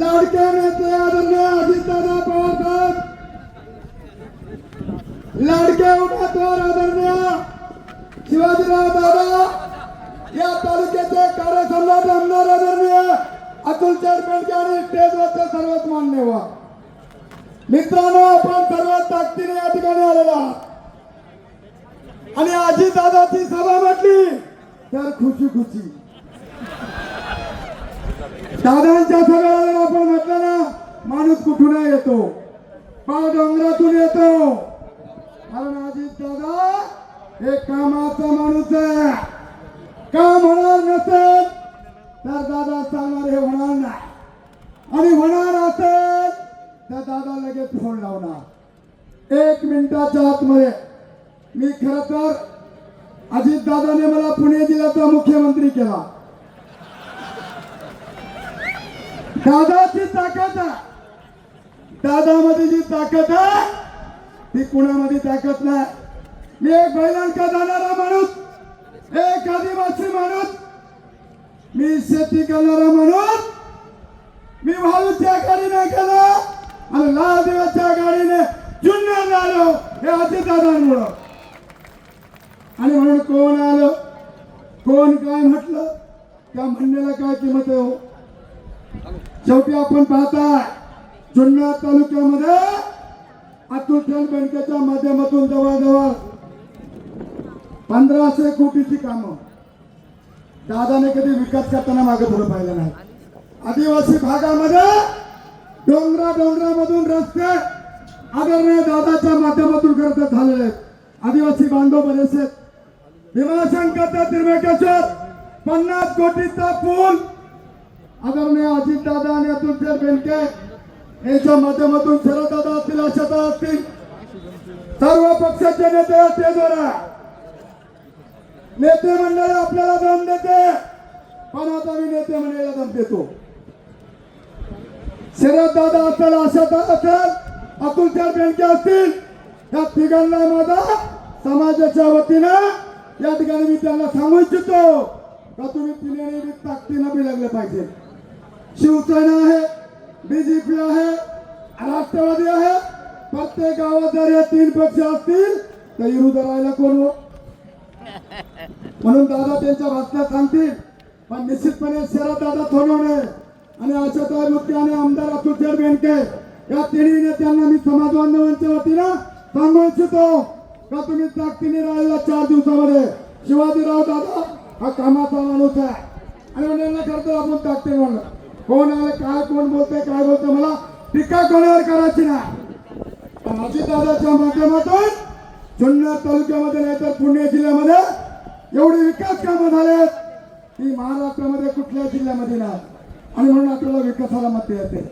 लाडक्या नेते आदरणीय अजितदादा पवार साहेब लाडके उमेदवार आदरणीय शिवाजीराव दादा या तालुक्याचे कार्यसम्राट आमदार आदरणीय अतुल बेंडके आणि स्टेजवरचे सर्वच मान्यवर मित्रांनो आपण सर्वात ताकदीने या ठिकाणी आलेला आणि आजी दादाची सभा म्हटली तर खुशी खुशी. दादांच्या सगळ्याला आपण म्हटलं ना माणूस कुठून येतो? पाव डोंगरातून येतो. कारण अजित दादा हे कामाचा माणूस आहे. काम होणार नसेल? तर दादा सांगणार हे होणार नाही. आणि होणार असेल तर दादा लगेच फोन लावणार. एक मिनिटाच्या आतमध्ये. मी खर तर अजित दादाने मला पुणे जिल्ह्याचा मुख्यमंत्री केला. दादाची ताकद आहे. दादामध्ये जी ताकद आहे ती कुणामध्ये ताकद नाही. मी एक बैलांका जाणारा माणूस एक आदिवासी माणूस. मी शेती करणारा माणूस. मी वाळूच्या गाडीने गेलो आणि लाल दिवसच्या गाडीने जुन्नर आलो हे अजितदादांमुळं आणि म्हणून कोण आलं? कोण काय म्हटलं? त्या म्हणण्याला काय किंमत आहे हो? शेवटी आपण पाहता जुन्नर तालुक्यामध्ये अतुल बँकेच्या माध्यमातून जवळजवळ पंधराशे कोटीची कामं. दादाने कधी विकास करताना मागे पुढे पाहिलं नाही. आदिवासी भागामध्ये डोंगरा डोंगरामधून रस्ते आदरणीय दादाच्या माध्यमातून खरं झालेले आहेत. आदिवासी बांधव बरेचसे आहेत. भीमाशंकर ते त्रिमेकेश्वर पन्नास कोटीचा पूल आदरणीय अजित दादा आणि अतुलचंद बेलके यांच्या माध्यमातून शरददादा असतील आशाता असतील सर्व पक्षाचे नेते हो असते द्वारा नेते मंडळ आपल्याला दम देते पण आता मी नेते मंडळीला दम देतो। शरददादा असतील असेल आशाता असेल अतुलचंद बेलके असतील या तिघांना माझा समाजाच्या वतीनं या ठिकाणी मी त्यांना सांगू इच्छितो का तुम्ही तिने ताकदीनं बी लागले पाहिजे शिवसेना आहे बीजेपी आहे राष्ट्रवादी आहे प्रत्येक गावात जर या तीन पक्ष असतील तर विरुद्ध राहायला कोण हो? म्हणून दादा त्यांच्या भाषणात सांगतील पण निश्चितपणे शरद दादा थोडवणे आणि आशाताई मुख्य आणि आमदार अतुल बेनके या तिन्ही नेत्यांना मी समाज बांधवांच्या वतीनं सांगू इच्छितो का तुम्ही ताकदीने राहिला चार दिवसामध्ये शिवाजीराव दादा हा कामाचा माणूस आहे. आणि म्हणून करतो आपण ताकदीने म्हणलं कोण आलं काय कोण बोलतंय? काय बोलतंय मला? टीका कोणावर करायची ना पण अजितदादाच्या माध्यमातून जुन्नर तालुक्यामध्ये नाही तर पुणे जिल्ह्यामध्ये एवढे विकास कामं झालेत की महाराष्ट्रामध्ये कुठल्या जिल्ह्यामध्ये नाही. आणि म्हणून आपल्याला विकासाला मत येते.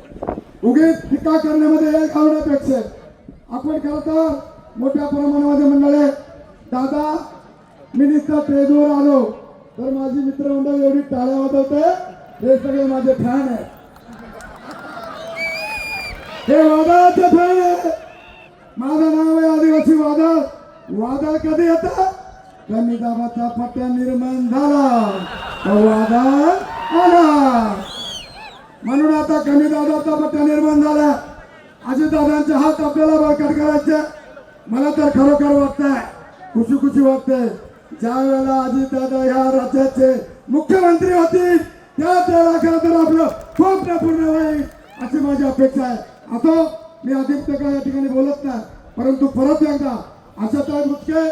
उगीच टीका करण्यामध्ये हे आवडण्यापेक्षा आपण खरं तर मोठ्या प्रमाणामध्ये म्हणाले दादा मी नुसता आलो. तर माझी मित्रमंडळ एवढी टाळ्या वाजवते. हे सगळे माझे फॅन आहेत. हे वादाचे फॅन आहे माझं नाव आहे आदिवासी वादा वादा कधी येतं? कमी दाबाचा पट्ट्या निर्माण झाला. वादा आला. म्हणून आता कमी दाबाचा पट्ट्या निर्माण झाला. अजितदादांचे हात आपल्याला बळकट करायचे. मला तर खरोखर वाटतंय खुशी खुशी वाटते ज्या वेळेला अजितदादा ह्या राज्याचे मुख्यमंत्री होतील त्या त्याला खरं तर आपलं स्वप्न पूर्ण होईल अशी माझी अपेक्षा आहे. आता मी अधिक या ठिकाणी बोलत नाही परंतु परत एकदा तर मुख्य